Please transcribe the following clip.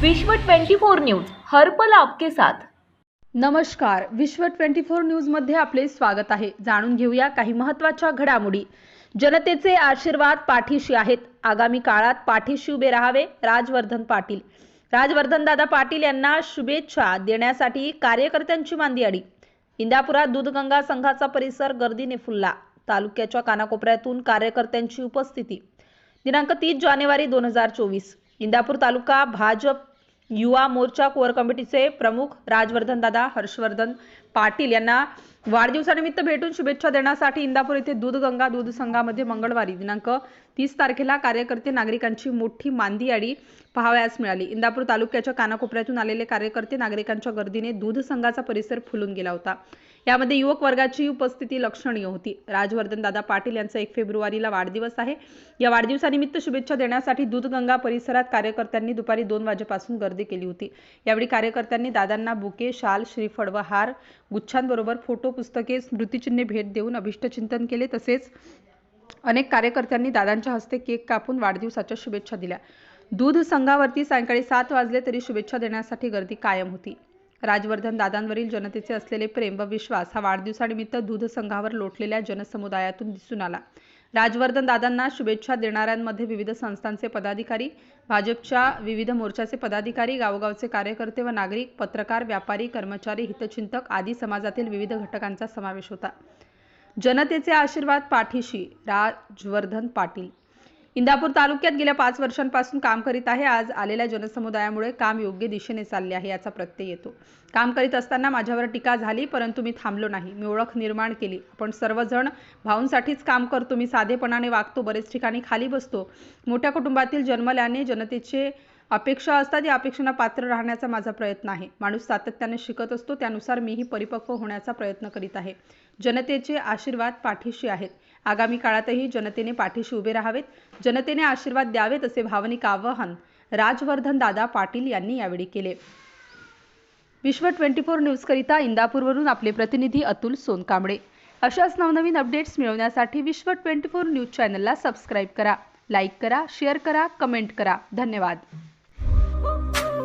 विश्व 24 न्यूज हरपल आपके साथ. नमस्कार. विश्व 24 न्यूजमध्ये आपले स्वागत आहे. जाणून घेऊया काही महत्त्वाच्या घडामोडी. जनतेचे आशीर्वाद पाठीशी आहेत. आगामी काळात पाठीशी उभे राहावे राजवर्धन पाटील. राजवर्धन दादा पाटील यांना शुभेच्छा देण्यासाठी कार्यकर्त्यांची मांदी आडी. इंदापुरात दूधगंगा संघाचा परिसर गर्दीने फुलला तालुक्याच्या कानाकोपऱ्यातून कार्यकर्त्यांची उपस्थिती. दिनांक तीस जानेवारी दोन हजार चोवीस. इंदापूर तालुका भाजप युवा मोर्चा कोर कमिटीचे प्रमुख राजवर्धन दादा हर्षवर्धन पाटील यांना वाढदिवसानिमित्त भेटून शुभेच्छा देण्यासाठी इंदापूर येथे दूधगंगा दूध संघामध्ये मंगळवारी दिनांक तीस तारखेला कार्यकर्ते नागरिकांची मोठी मांदी याडी पाहावयास मिळाली. इंदापूर तालुक्याच्या कानाकोपऱ्यातून आलेले कार्यकर्ते नागरिकांच्या गर्दीने दूध संघाचा परिसर फुलून गेला होता. यामध्ये युवक वर्गाची उपस्थिती लक्षणीय होती. राजवर्धन दादा पाटील यांचा एक फेब्रुवारीला वाढदिवस आहे. या वाढदिवसानिमित्त शुभेच्छा देण्यासाठी दूधगंगा परिसरात कार्यकर्त्यांनी दुपारी दोन वाजेपासून गर्दी केली होती. यावेळी कार्यकर्त्यांनी दादांना बुके शाल श्रीफळ व हार गुच्छांबरोबर फोटो पुस्तके स्मृतिचिन्हे भेट देऊन अभिष्टचिंतन केले. तसेच अनेक कार्यकर्त्यांनी दादांच्या हस्ते केक कापून वाढदिवसाच्या शुभेच्छा दिल्या. दूध संघावरती सायंकाळी सात वाजले तरी शुभेच्छा देण्यासाठी गर्दी कायम होती. राजवर्धन दादांवरील जनतेचे असलेले प्रेम व विश्वास हा वाढदिवसानिमित्त दूध संघावर लोटलेल्या जनसमुदायातून दिसून आला. राजवर्धन दादांना शुभेच्छा देणाऱ्यांमध्ये विविध संस्थांचे पदाधिकारी भाजपच्या विविध मोर्चाचे पदाधिकारी गावोगावचे कार्यकर्ते व नागरिक पत्रकार व्यापारी कर्मचारी हितचिंतक आदी समाजातील विविध घटकांचा समावेश होता. जनतेचे आशीर्वाद पाठीशी राजवर्धन पाटील. इंदापूर तालुक्यात गेल्या पाच वर्षांपासून काम करीत आहे. आज आलेल्या जनसमुदायामुळे काम योग्य दिशेने चालले आहे याचा प्रत्यय येतो. काम करीत असताना माझ्यावर टीका झाली परंतु मी थांबलो नाही. मी ओळख निर्माण केली. आपण सर्वजण भाऊंसाठीच काम करतो. मी साधेपणाने वागतो बरेच ठिकाणी खाली बसतो. मोठ्या कुटुंबातील जन्मल्याने जनतेचे अपेक्षा असतात या अपेक्षांना पात्र राहण्याचा माझा प्रयत्न आहे. माणूस सातत्याने शिकत असतो त्यानुसार मीही परिपक्व होण्याचा प्रयत्न करीत आहे. जनतेचे आशीर्वाद पाठीशी आहेत. आगामी काळातही जनतेने पाठीशी उभे राहावेत. जनतेने आशीर्वाद द्यावेत असे भावनिक आवाहन राजवर्धन दादा पाटील यांनी यावेळी केले. विश्व ट्वेंटी फोर न्यूजकरिता इंदापूरवरून आपले प्रतिनिधी अतुल सोनकांबळे. अशाच नवनवीन अपडेट्स मिळवण्यासाठी विश्व ट्वेंटी फोर न्यूज चॅनलला सबस्क्राईब करा लाईक करा शेअर करा कमेंट करा. धन्यवाद.